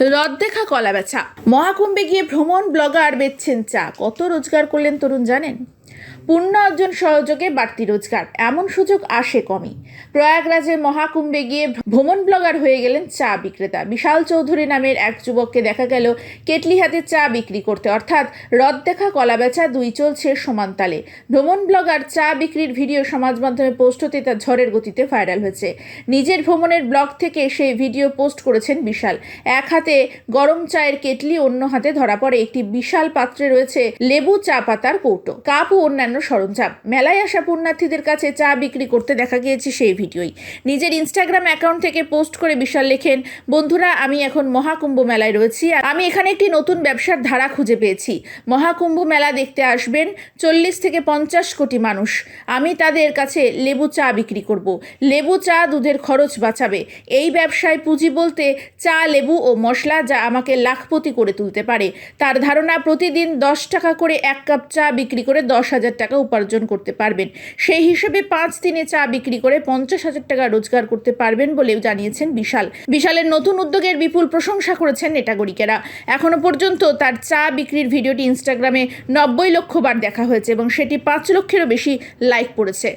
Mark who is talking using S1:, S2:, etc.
S1: রদ দেখা কলা বেচা মহাকুম্ভে গিয়ে ভ্রমণ ব্লগার বেচছেন চা। কত রোজগার করলেন তরুণ জানেন? পূর্ণ অর্জন সহযোগে বাড়তি রোজগার। এমন সুযোগ আসে কমই। প্রয়াগরাজের মহাকুম্ভে গিয়ে ভ্রমণ ব্লগার হয়ে গেলেন চা বিক্রেতা। বিশাল চৌধুরী নামের এক যুবককে দেখা গেল কেটলি হাতে চা বিক্রি করতে। অর্থাৎ রদ দেখা, কলা বেচা দুই চলছে সমান তালে। ভ্রমণ ব্লগার চা বিক্রির ভিডিও সমাজ মাধ্যমে পোস্ট হতে তা ঝড়ের গতিতে ভাইরাল হয়েছে। নিজের ভ্রমণের ব্লগ থেকে সেই ভিডিও পোস্ট করেছেন বিশাল। এক হাতে গরম চায়ের কেটলি, অন্য হাতে ধরা পড়ে একটি বিশাল পাত্রে রয়েছে লেবু চা পাতার কৌটো। কাপ ও অন্যান্য সরঞ্জাম। মেলায় আসা পুণ্যার্থীদের কাছে চা বিক্রি করতে দেখা গিয়েছে সেই ভিডিওই। নিজের ইনস্টাগ্রাম অ্যাকাউন্ট থেকে পোস্ট করে বিশাল লেখেন, বন্ধুরা, আমি এখন মহাকুম্ভ মেলায় রয়েছি আর আমি এখানে একটি নতুন ব্যবসার ধারা খুঁজে পেয়েছি। মহাকুম্ভ মেলা দেখতে আসবেন চল্লিশ থেকে পঞ্চাশ কোটি মানুষ। আমি তাদের কাছে লেবু চা বিক্রি করব। লেবু চা দুধের খরচ বাঁচাবে। এই ব্যবসায় পুঁজি বলতে চা, লেবু ও মশলা যা আমাকে লাখপতি করে তুলতে পারে। তার ধারণা, প্রতিদিন দশ টাকা করে এক কাপ চা বিক্রি করে দশ হাজার টাকা উপার্জন করতে পারবেন। সেই হিসেবে পাঁচ দিনে চা বিক্রি করে পঞ্চাশ হাজার টাকা রোজগার করতে পারবেন বলেও জানিয়েছেন বিশাল। বিশালের নতুন উদ্যোগের বিপুল প্রশংসা করেছেন নেটাগরিকেরা এখনও পর্যন্ত তার চা বিক্রির ভিডিওটি ইনস্টাগ্রামে নব্বই লক্ষ বার দেখা হয়েছে এবং সেটি পাঁচ লক্ষেরও বেশি লাইক পড়েছে